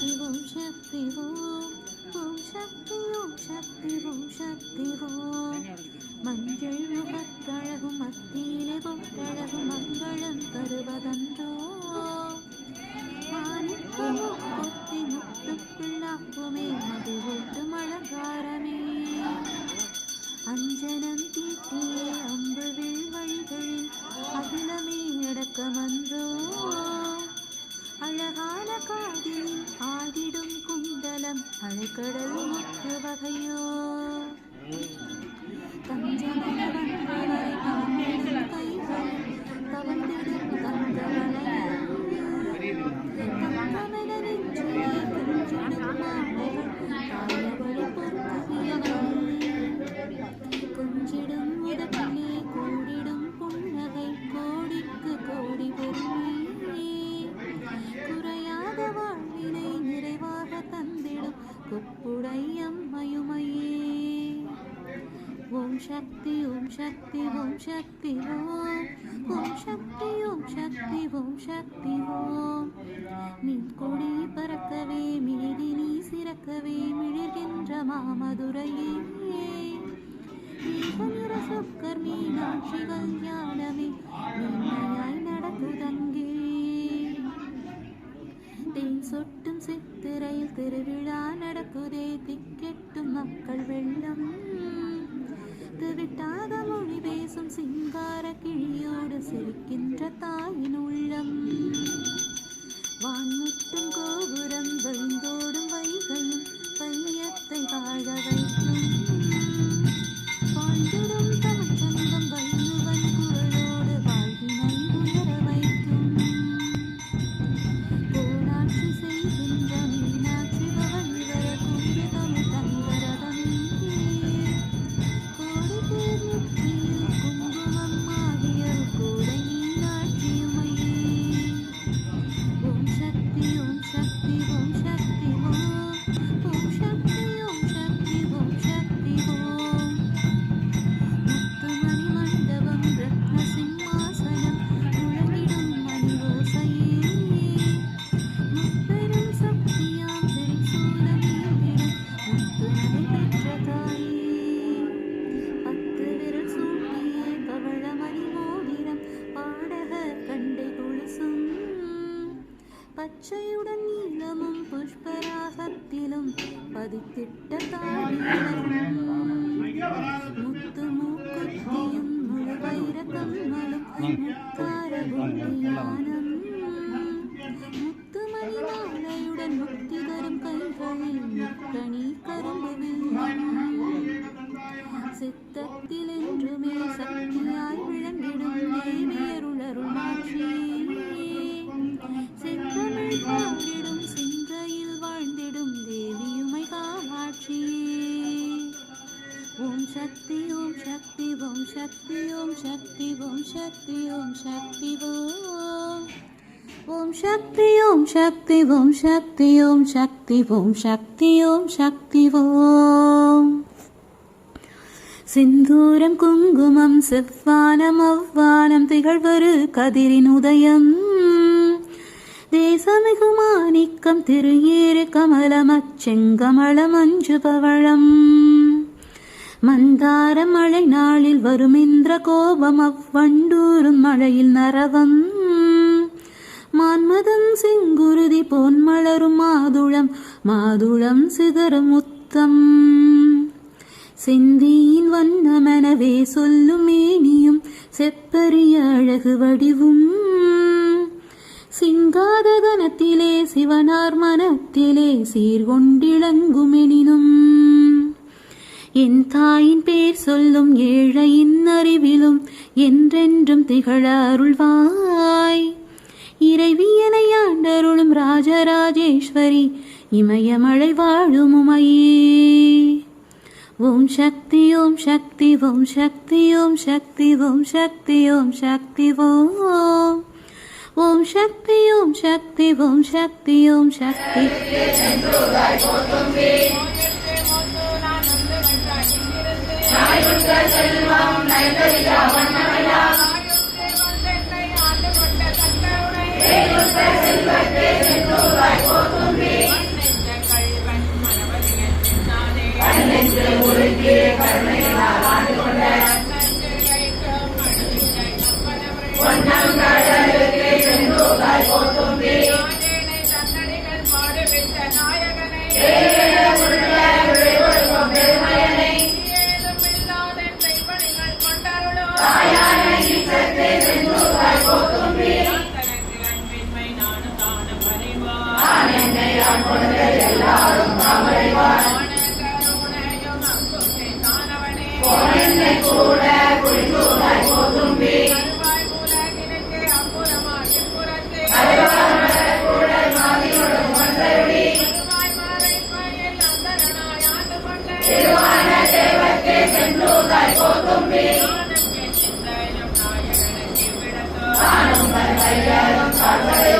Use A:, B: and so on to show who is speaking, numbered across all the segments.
A: சக்தி ஓம் சக்தி ஓம் ஓம் சக்தி ஓம் சக்தி ஓம் சக்தி ஓம் மஞ்சள் முகத்தழகும் மத்தியிலே பொட்டழகும் மங்களம் தருவதன்றோ. மாணிக்கமும் മഴക്കടൽ മുക്ക് വകയോ തവന്തിടും கொப்புடை அம்மையுமையே ஓம் சக்தி ஓம் சக்தி ஓம் சக்தி ஓம். ஓம் சக்தி ஓம் சக்தி ஓம் சக்தி ஓம். நீ கொடி பறக்கவே மீதி நீ சிறக்கவே மிழிர்கின்ற மாமதுரையே. மேகநிற சொக்கர் மீனாட்சி கல்யாணமே நடக்குதங்கே. சொட்டும் சித்திரையில் திருவிழா நடக்குதே திக்கெட்டும் மக்கள் வெள்ளம் ആശയുടൻ നീലമും പുഷ്പരാസത്തിലും പതിത്തിട്ട മുത്തുമൂക്കുത്തിയും മുഴുവൈരത്തങ്ങളും മുത്താരകുട്ടിയാനം മുത്തുമണിമാലയുടൻ മുക്തിതരും കൈകളിൽ മുക്കണി കരുമ്പുവിൽ. സിത്തത്തിലെന്റുമേ ശക്തിയായി വിളങ്ങിടും சக்தி ஓம். சக்தி ஓம் சக்தி ஓம் சக்தி ஓம் சக்தி ஓம் சக்தி ஓம் சக்தி ஓம். சிந்தூரம் குங்குமம் செவ்வானம் அவ்வானம் திகழ்வரு கதிரின் உதயம். தேசமிகு மாணிக்கம் திரு ஏறு கமலமச்செங்கமள அஞ்சு பவழம் மந்தார மழை நாளில் வரும் இந்திர கோபம் அவ்வண்டூரும் மழையில் நரவம் மான்மதம் செங்குருதி பொன் மலரும் மாதுளம் மாதுளம் சிதறும் முத்தம். செந்தியின் வண்ணமெனவே சொல்லும் மேனியும் செப்பரிய அழகு வடிவும். சிங்காத கனத்திலே சிவனார் மனத்திலே சீர்கொண்டிளங்குமெனினும் என் தாயின் பேர் சொல்லும் ஏழையின் அறிவிலும் என்றென்றும் திகழ அருள்வாய். இறைவியனை ஆண்டருளும் ராஜராஜேஸ்வரி இமயமழை வாழும் உமையே. ஓம் சக்தி ஓம் சக்தி ஓம் சக்தி ஓம் சக்தி ஓம் சக்தி ஓம் சக்தி ஓம். ஓம் சக்தி ஓம் சக்தி ஓம் சக்தி ஓம் சக்தி.
B: நாயுத்த செல்வம் நல்கரியா வண்ணமையா ஏயுத்த செல்வத்தை சென்றூராய் போத்தும்பி கண்ணென்று உருகிய கருணையினால் ஆண்டு கொண்ட ஒன்றாம் கடலுக்கு சென்றூராய் போத்தும்பி
C: நாயகனை ஆன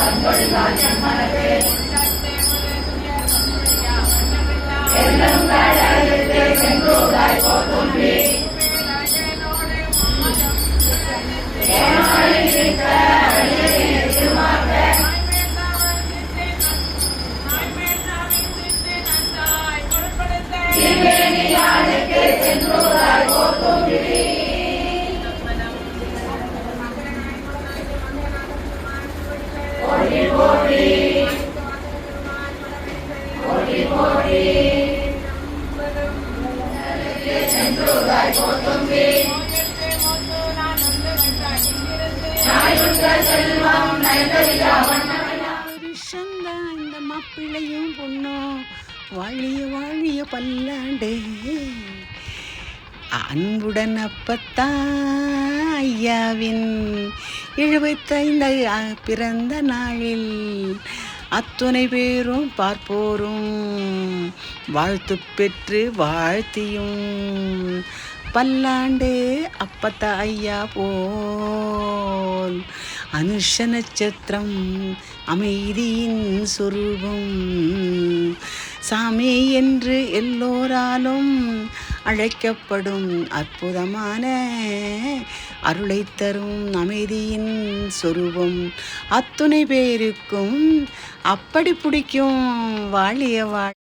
C: மாப்பிள்ளையும் பொண்ணும் வாழிய வாழிய பல்லாண்டு. அன்புடன் அப்பத்தா ஐயாவின் எழுபத்தைந்து பிறந்த நாளில் அத்துணை பேரும் பார்ப்போரும். வாழ்த்து பெற்று வாழ்த்தியும் பல்லாண்டு அப்பத்தா ஐயா போல். அனுஷ நட்சத்திரம் அமைதியின் சொரூபம் சாமி என்று எல்லோராலும் அழைக்கப்படும் அற்புதமான அருளை தரும் அமைதியின் சொருபம் அத்துணை பேருக்கும் அப்படி பிடிக்கும் வாழிய வாழ்